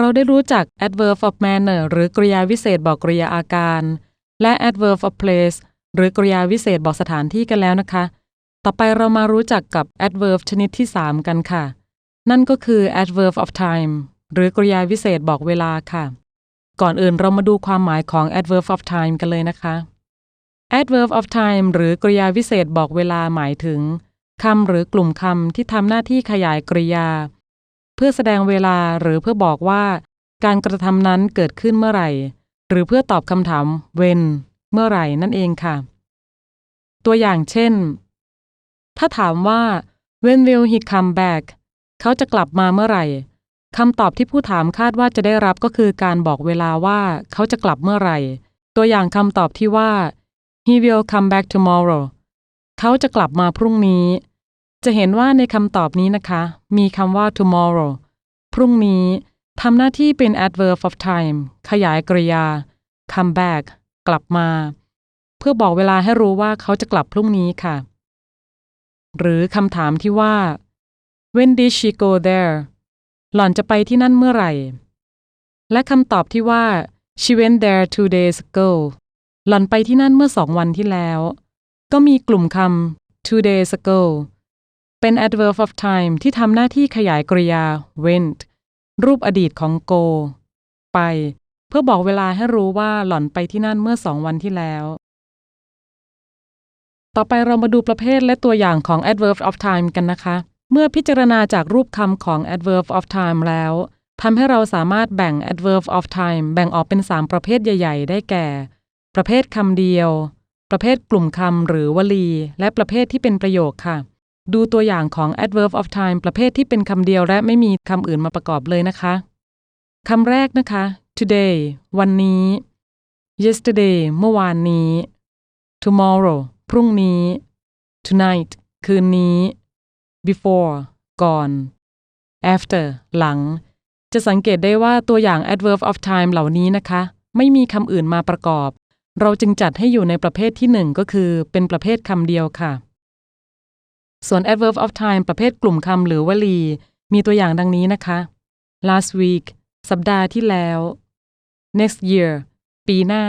เราได้รู้จัก adverb of manner หรือกริยาวิเศษบอกกริยาอาการ และ adverb of place หรือกริยาวิเศษบอกสถานที่กันแล้วนะคะ ต่อไปเรามารู้จักกับ adverb ชนิดที่ 3 กันค่ะ นั่นก็คือ adverb of time หรือกริยาวิเศษบอกเวลาค่ะ ก่อนอื่นเรามาดูความหมายของ adverb of time กันเลยนะคะ adverb of time หรือกริยาวิเศษบอกเวลาหมายถึงคำหรือกลุ่มคำที่ทำหน้าที่ขยายกริยา พื่อแสดงเวลาหรือเพื่อบอกว่า การกระทำนั้นเกิดขึ้นเมื่อไหร่ หรือเพื่อตอบคำถาม when เมื่อไหร่นั่นเองค่ะ ตัวอย่างเช่น ถ้าถามว่า when will he come back เขาจะกลับมาเมื่อไหร่คำตอบที่ผู้ถามคาดว่าจะได้รับก็คือการบอกเวลาว่าเขาจะกลับเมื่อไหร่ ตัวอย่างคำตอบที่ว่า he will come back tomorrow เขาจะกลับมาพรุ่งนี้ จะเห็นว่าในคำตอบนี้นะคะ มีคำว่า tomorrow พรุ่งนี้ทำหน้าที่เป็น adverb of time ขยายกริยา come back กลับมา เพื่อบอกเวลาให้รู้ว่าเขาจะกลับพรุ่งนี้ค่ะ หรือคำถามที่ว่า when did she go there หล่อนจะไปที่นั่นเมื่อไหร่ และคำตอบที่ว่า she went there two days ago หล่อนไปที่นั่นเมื่อสองวันที่แล้ว ก็มีกลุ่มคำ two days ago เป็น adverb of time ที่ทำหน้าที่ขยายกริยา went รูปอดีตของ go ไป เพื่อบอกเวลาให้รู้ว่าหล่อนไปที่นั่นเมื่อสองวันที่แล้ว ต่อไปเรามาดูประเภทและตัวอย่างของ adverb of time กันนะคะ เมื่อพิจารณาจากรูปคำของ adverb of time แล้วทำให้เราสามารถแบ่ง adverb of time แบ่งออกเป็น 3 ประเภทใหญ่ ๆ ได้แก่ ประเภทคำเดียว ประเภทกลุ่มคำหรือวลี และประเภทที่เป็นประโยคค่ะ ดูตัวอย่างของ adverb of time ประเภทที่เป็นคำเดียวและไม่มีคำอื่นมาประกอบเลยนะคะ คำแรกนะคะ today วันนี้ yesterday เมื่อวานนี้ tomorrow พรุ่งนี้ tonight คืนนี้ before ก่อน after หลัง จะสังเกตได้ว่าตัวอย่าง adverb of time เหล่านี้นะคะ ไม่มีคำอื่นมาประกอบ เราจึงจัดให้อยู่ในประเภทที่หนึ่งก็คือ เป็นประเภทคำเดียวค่ะ ส่วน adverb of time ประเภทกลุ่มคำหรือวลี มีตัวอย่างดังนี้นะคะ last week สัปดาห์ที่แล้ว next year ปีหน้า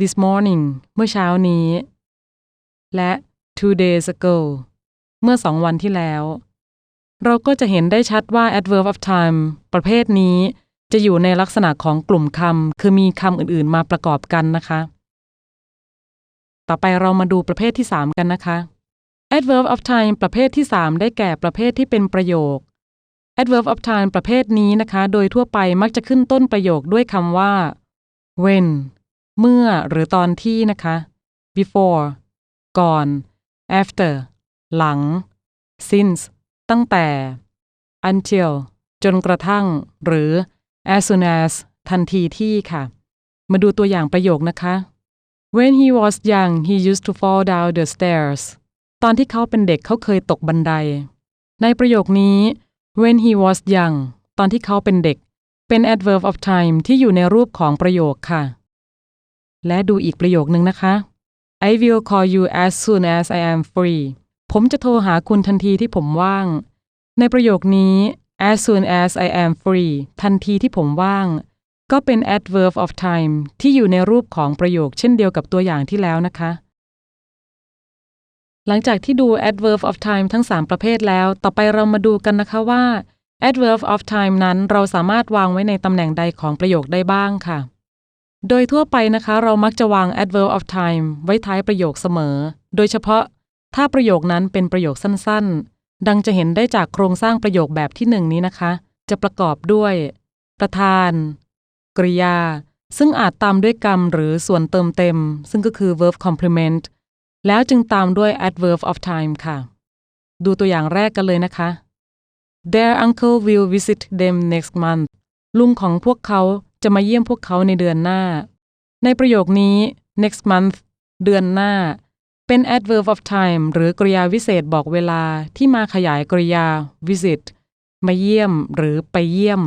this morning เมื่อเช้านี้ และ two days ago เมื่อสองวันที่แล้ว เราก็จะเห็นได้ชัดว่า adverb of time ประเภทนี้ จะอยู่ในลักษณะของกลุ่มคำคือมีคำอื่นๆ มาประกอบกันนะคะ ต่อไปเรามาดูประเภทที่ 3 กันนะคะ adverb of time ประเภทที่ 3 ได้แก่ประเภทที่เป็นประโยค adverb of time ประเภทนี้นะคะ โดยทั่วไปมักจะขึ้นต้นประโยคด้วยคำว่า when เมื่อหรือตอนที่นะคะ before ก่อน after หลัง since ตั้งแต่ until จนกระทั่ง หรือ as soon as ทันทีที่ค่ะ มาดูตัวอย่างประโยคนะคะ When he was young he used to fall down the stairs ตอนที่เขาเป็นเด็กเขาเคยตกบันได ในประโยคนี้ when he was young ตอนที่เขาเป็นเด็ก เป็น adverb of time ที่อยู่ในรูปของประโยคค่ะ และดูอีกประโยคนึงนะคะ I will call you as soon as I am free ผมจะโทรหาคุณทันทีที่ผมว่าง ในประโยคนี้ as soon as I am free ทันทีที่ผมว่าง ก็เป็น adverb of time ที่อยู่ในรูปของประโยคเช่นเดียวกับตัวอย่างที่แล้วนะคะ หลังจากที่ดู adverb of time ทั้ง 3 ประเภทแล้ว ต่อไปเรามาดูกันนะคะว่า adverb of time นั้นเราสามารถวางไว้ในตำแหน่งใดของประโยคได้บ้างค่ะ โดยทั่วไปนะคะเรามักจะวาง adverb of time ไว้ท้ายประโยคเสมอ โดยเฉพาะถ้าประโยคนั้นเป็นประโยคสั้นๆ ดังจะเห็นได้จากโครงสร้างประโยคแบบที่หนึ่งนี้นะคะ จะประกอบด้วย ประธาน กริยา ซึ่งอาจตามด้วยกรรมหรือส่วนเติมเต็ม ซึ่งก็คือ verb complement แล้วจึงตามด้วย adverb of time ค่ะ ดูตัวอย่างแรกกันเลยนะคะ Their uncle will visit them next month ลุงของพวกเขาจะมาเยี่ยมพวกเขาในเดือนหน้า ในประโยคนี้ next month เดือนหน้า เป็น adverb of time หรือกริยาวิเศษบอกเวลาที่มาขยายกริยา visit มาเยี่ยมหรือไปเยี่ยม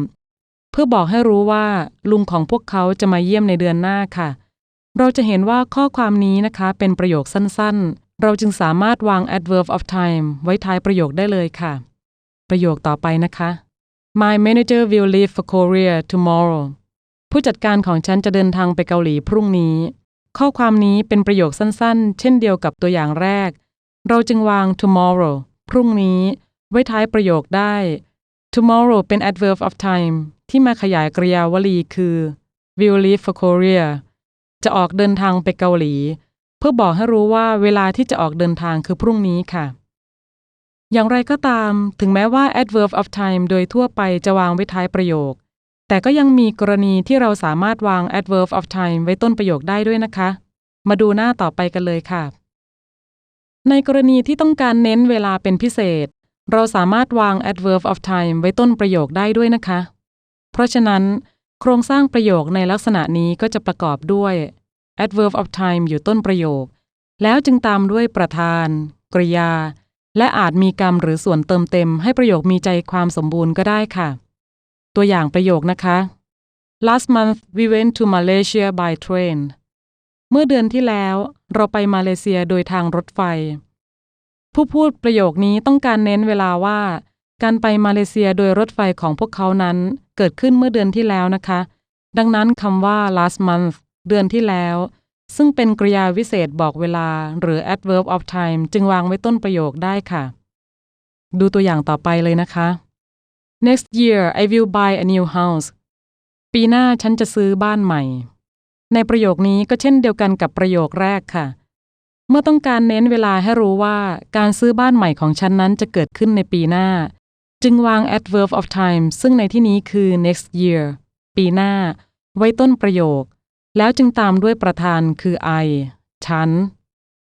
เพื่อบอกให้รู้ว่า ลุงของพวกเขาจะมาเยี่ยมในเดือนหน้าค่ะ เราจะเห็นว่าข้อความนี้นะคะเป็นประโยคสั้นๆ เราจึงสามารถวาง adverb of time ไว้ท้ายประโยคได้เลยค่ะ ประโยคต่อไปนะคะ My manager will leave for Korea tomorrow ผู้จัดการของฉันจะเดินทางไปเกาหลีพรุ่งนี้ ข้อความนี้เป็นประโยคสั้นๆ เช่นเดียวกับตัวอย่างแรก เราจึงวาง tomorrow พรุ่งนี้ ไว้ท้ายประโยคได้ tomorrow เป็น adverb of time ที่มาขยายกริยาวลีคือ will leave for Korea จะออกเดินทางไปเกาหลี เพื่อบอกให้รู้ว่าเวลาที่จะออกเดินทางคือพรุ่งนี้ค่ะ อย่างไรก็ตาม ถึงแม้ว่า adverb of time โดยทั่วไปจะวางไว้ท้ายประโยค แต่ก็ยังมีกรณีที่เราสามารถวาง adverb of time ไว้ต้นประโยคได้ด้วยนะคะ มาดูหน้าต่อไปกันเลยค่ะ ในกรณีที่ต้องการเน้นเวลาเป็นพิเศษ เราสามารถวาง adverb of time ไว้ต้นประโยคได้ด้วยนะคะ เพราะฉะนั้น โครงสร้างประโยคในลักษณะนี้ก็จะประกอบด้วย adverb of time อยู่ต้นประโยค แล้วจึงตามด้วยประธาน กริยา และอาจมีกรรมหรือส่วนเติมเต็ม ให้ประโยคมีใจความสมบูรณ์ก็ได้ค่ะ ตัวอย่างประโยคนะคะ Last month we went to Malaysia by train เมื่อเดือนที่แล้วเราไปมาเลเซียโดยทางรถไฟ ผู้พูดประโยคนี้ต้องการเน้นเวลาว่า การไปมาเลเซียโดยรถไฟของพวกเขานั้นเกิดขึ้นเมื่อเดือนที่แล้วนะคะ ดังนั้นคำว่า last month เดือนที่แล้ว ซึ่งเป็นกริยาวิเศษบอกเวลา หรือ adverb of time จึงวางไว้ต้นประโยคได้ค่ะ ดูตัวอย่างต่อไปเลยนะคะ Next year I will buy a new house ปีหน้าฉันจะซื้อบ้านใหม่ ในประโยคนี้ก็เช่นเดียวกันกับประโยคแรกค่ะ เมื่อต้องการเน้นเวลาให้รู้ว่าการซื้อบ้านใหม่ของฉันนั้นจะเกิดขึ้นในปีหน้า จึงวาง adverb of time ซึ่งในที่นี้คือ next year ปีหน้า ไว้ต้นประโยค แล้วจึงตามด้วยประธานคือ I ฉัน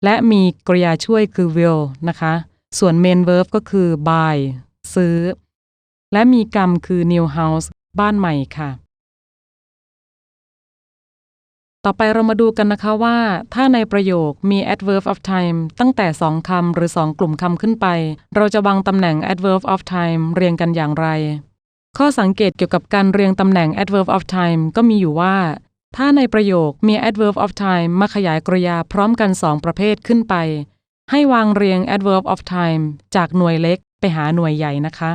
และมีกริยาช่วยคือ will นะคะ ส่วน main verb ก็คือ buy ซื้อ และมีกรรมคือ new house บ้านใหม่ค่ะ ต่อไปเรามาดูกันนะคะว่า ถ้าในประโยคมี adverb of time ตั้งแต่ 2 คำหรือ 2 กลุ่มคำขึ้นไป เราจะวางตำแหน่ง adverb of time เรียงกันอย่างไร ข้อสังเกตเกี่ยวกับการเรียงตำแหน่ง adverb of time ก็มีอยู่ว่า ถ้าในประโยคมี adverb of time มาขยายกริยาพร้อมกัน 2 ประเภทขึ้นไป ให้วางเรียง adverb of time จากหน่วยเล็กไปหาหน่วยใหญ่นะคะ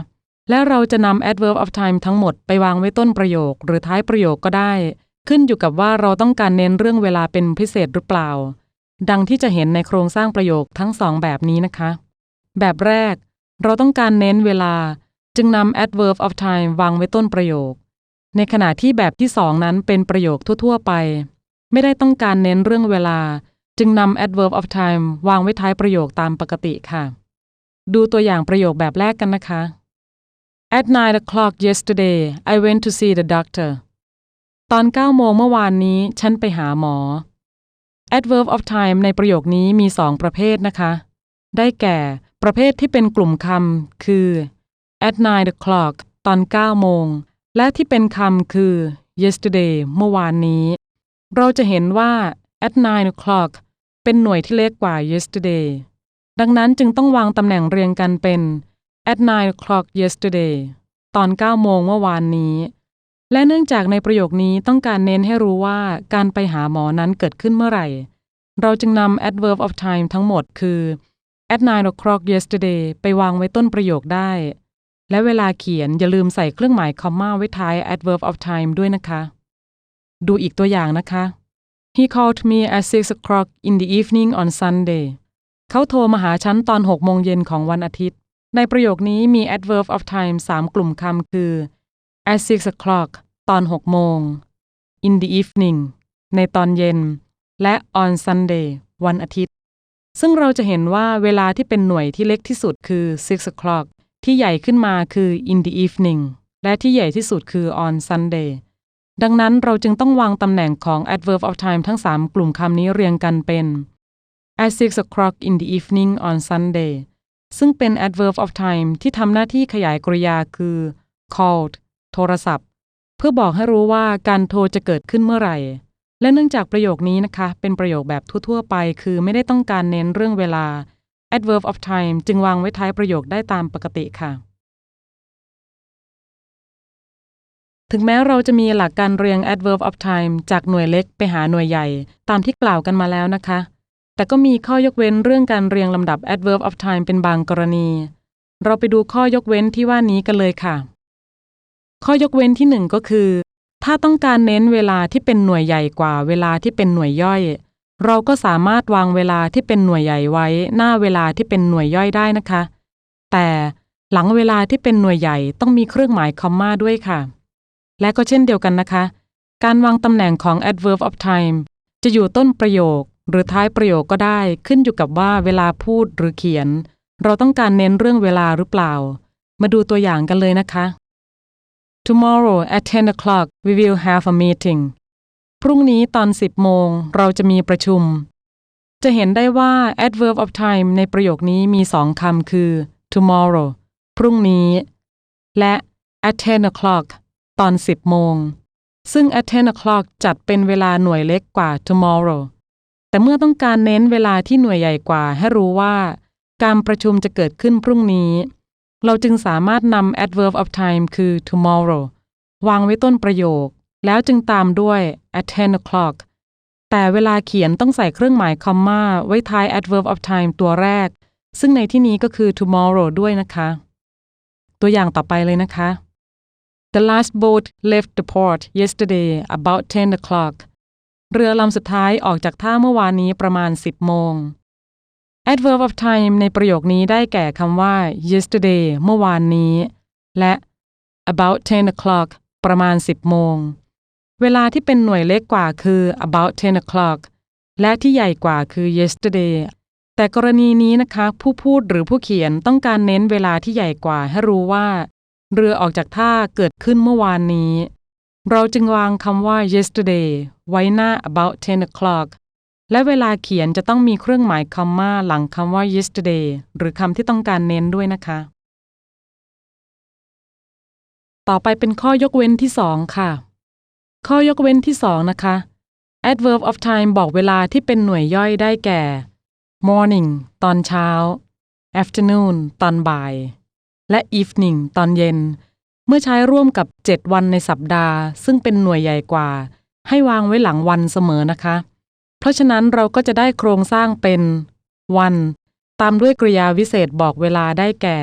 และเราจะนำ adverb of time ทั้งหมดไปวางไว้ต้นประโยค หรือท้ายประโยคก็ได้ ขึ้นอยู่กับว่าเราต้องการเน้นเรื่องเวลาเป็นพิเศษหรือเปล่า ดังที่จะเห็นในโครงสร้างประโยคทั้งสองแบบนี้นะคะ แบบแรก เราต้องการเน้นเวลา จึงนำ adverb of time วางไว้ต้นประโยค ในขณะที่แบบที่สองนั้นเป็นประโยคทั่ว ๆ ไป ไม่ได้ต้องการเน้นเรื่องเวลา จึงนำ adverb of time วางไว้ท้ายประโยคตามปกติค่ะ ดูตัวอย่างประโยคแบบแรกกันนะคะ At nine o'clock yesterday I went to see the doctor ตอน9โมงเมื่อวานนี้ฉันไปหาหมอ adverb of time ในประโยคนี้มี2ประเภทนะคะ ได้แก่ ประเภทที่เป็นกลุ่มคำคือ at nine o'clock ตอน 9 โมง และที่เป็นคำคือ yesterday เมื่อวานนี้ เราจะเห็นว่า at nine o'clock เป็นหน่วยที่เล็กกว่า yesterday ดังนั้นจึงต้องวางตำแหน่งเรียงกันเป็น at nine o'clock yesterday ตอน 9 โมงเมื่อวานนี้ และเนื่องจากในประโยคนี้ต้องการเน้นให้รู้ว่าการไปหาหมอนั้นเกิดขึ้นเมื่อไหร่ เราจึงนำ adverb of time ทั้งหมดคือ at nine o'clock yesterday ไปวางไว้ต้นประโยคได้ และเวลาเขียนอย่าลืมใส่เครื่องหมายคอมมาไว้ท้าย adverb of time ด้วยนะคะ ดูอีกตัวอย่างนะคะ He called me at six o'clock in the evening on Sunday เขาโทรมาหาฉันตอน6โมงเย็นของวันอาทิตย์ ในประโยคนี้มี adverb of time 3กลุ่มคำคือ at six o'clock ตอน 6 โมง in the evening ในตอนเย็น และ on Sunday วันอาทิตย์ ซึ่งเราจะเห็นว่าเวลาที่เป็นหน่วยที่เล็กที่สุดคือ six o'clock ที่ใหญ่ขึ้นมาคือ in the evening และที่ใหญ่ที่สุดคือ on Sunday ดังนั้นเราจึงต้องวางตำแหน่งของ adverb of time ทั้ง 3 กลุ่มคำนี้เรียงกันเป็น at six o'clock in the evening on Sunday ซึ่งเป็น adverb of time ที่ทำหน้าที่ขยายกริยาคือ called โทรศัพท์ เพื่อบอกให้รู้ว่าการโทรจะเกิดขึ้นเมื่อไหร่ และเนื่องจากประโยคนี้นะคะ เป็นประโยคแบบทั่วๆ ไป คือไม่ได้ต้องการเน้นเรื่องเวลา adverb of time จึงวางไว้ท้ายประโยคได้ตามปกติค่ะ ถึงแม้เราจะมีหลักการเรียง adverb of time จากหน่วยเล็กไปหาหน่วยใหญ่ ตามที่กล่าวกันมาแล้วนะคะ แต่ก็มีข้อยกเว้นเรื่องการเรียงลำดับ adverb of time เป็นบางกรณี เราไปดูข้อยกเว้นที่ว่านี้กันเลยค่ะ ข้อยกเว้นที่หนึ่งก็คือ ถ้าต้องการเน้นเวลาที่เป็นหน่วยใหญ่กว่าเวลาที่เป็นหน่วยย่อย เราก็สามารถวางเวลาที่เป็นหน่วยใหญ่ไว้หน้าเวลาที่เป็นหน่วยย่อยได้นะคะ แต่หลังเวลาที่เป็นหน่วยใหญ่ต้องมีเครื่องหมายคอมมาด้วยค่ะ และก็เช่นเดียวกันนะคะ การวางตำแหน่งของ adverb of time จะอยู่ต้นประโยคหรือท้ายประโยคก็ได้ขึ้นอยู่กับว่าเวลาพูดหรือเขียน เราต้องการเน้นเรื่องเวลาหรือเปล่า มาดูตัวอย่างกันเลยนะคะ Tomorrow at 10 o'clock we will have a meeting พรุ่งนี้ตอน 10 โมง เราจะมีประชุม จะเห็นได้ว่า adverb of time ในประโยคนี้มีสองคำคือ tomorrow พรุ่งนี้ และ at 10 o'clock ตอน 10 โมง ซึ่ง at 10 o'clock จัดเป็นเวลาหน่วยเล็กกว่า tomorrow แต่เมื่อต้องการเน้นเวลาที่หน่วยใหญ่กว่าให้รู้ว่า การประชุมจะเกิดขึ้นพรุ่งนี้ เราจึงสามารถนำ adverb of time คือ tomorrow วางไว้ต้นประโยค แล้วจึงตามด้วย at 10 o'clock แต่เวลาเขียนต้องใส่เครื่องหมายคอมมาไว้ท้าย adverb of time ตัวแรก ซึ่งในที่นี้ก็คือ tomorrow ด้วยนะคะ ตัวอย่างต่อไปเลยนะคะ The last boat left the port yesterday about 10 o'clock เรือลำสุดท้ายออกจากท่าเมื่อวานนี้ประมาณ 10 โมง adverb of time ในประโยคนี้ได้แก่คำว่า yesterday เมื่อวานนี้ และ about 10 o'clock ประมาณ 10 โมง เวลาที่เป็นหน่วยเล็กกว่าคือ about 10 o'clock และที่ใหญ่กว่าคือ yesterday แต่กรณีนี้นะคะ ผู้พูดหรือผู้เขียนต้องการเน้นเวลาที่ใหญ่กว่าให้รู้ว่า เรือออกจากท่าเกิดขึ้นเมื่อวานนี้ เราจึงวางคำว่า yesterday ไว้หน้า about 10 o'clock และเวลาเขียนจะต้องมีเครื่องหมายคอมมาหลังคำว่า yesterday หรือคำที่ต้องการเน้นด้วยนะคะ ต่อไปเป็นข้อยกเว้นที่สองค่ะ ข้อยกเว้นที่สองนะคะ adverb of time บอกเวลาที่เป็นหน่วยย่อยได้แก่ morning ตอนเช้า afternoon ตอนบ่าย และ evening ตอนเย็น เมื่อใช้ร่วมกับ 7 วันในสัปดาห์ ซึ่งเป็นหน่วยใหญ่กว่า ให้วางไว้หลังวันเสมอนะคะ เพราะฉะนั้นเราก็จะได้โครงสร้างเป็น วัน ตามด้วยกริยาวิเศษบอกเวลาได้แก่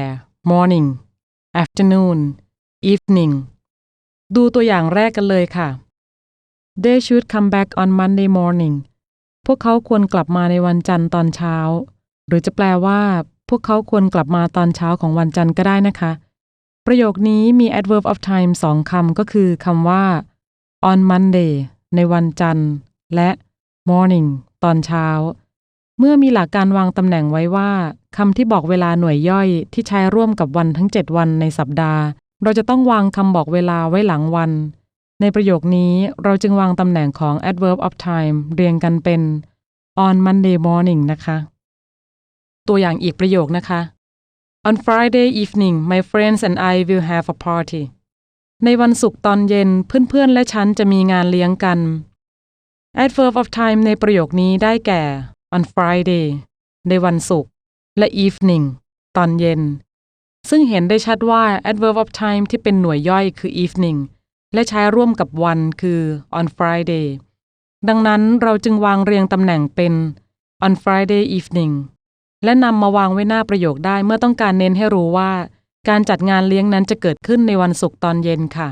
morning afternoon evening ดูตัวอย่างแรกกันเลยค่ะ They should come back on Monday morning พวกเขาควรกลับมาในวันจันทร์ตอนเช้า หรือจะแปลว่า พวกเขาควรกลับมาตอนเช้าของวันจันทร์ก็ได้นะคะ ประโยคนี้มี adverb of time สองคำก็คือคำว่า on Monday ในวันจันทร์ และ morning ตอนเช้า เมื่อมีหลักการวางตำแหน่งไว้ว่าคำที่บอกเวลาหน่วยย่อยที่ใช้ร่วมกับวันทั้ง 7 วันในสัปดาห์ เราจะต้องวางคำบอกเวลาไว้หลังวัน ในประโยคนี้เราจึงวางตำแหน่งของ adverb of time เรียงกันเป็น on Monday morning นะคะ ตัวอย่างอีกประโยคนะคะ On Friday evening my friends and I will have a party ในวันศุกร์ตอนเย็นเพื่อนๆและฉันจะมีงานเลี้ยงกัน adverb of time ในประโยคนี้ได้แก่ on Friday ในวันศุกร์และ evening ตอนเย็น ซึ่งเห็นได้ชัดว่า adverb of time ที่เป็นหน่วยย่อยคือ evening และใช้ร่วมกับวันคือ on Friday ดังนั้นเราจึงวางเรียงตำแหน่งเป็น on Friday evening และนำมาวางไว้หน้าประโยคได้เมื่อต้องการเน้นให้รู้ว่า การจัดงานเลี้ยงนั้นจะเกิดขึ้นในวันศุกร์ตอนเย็นค่ะ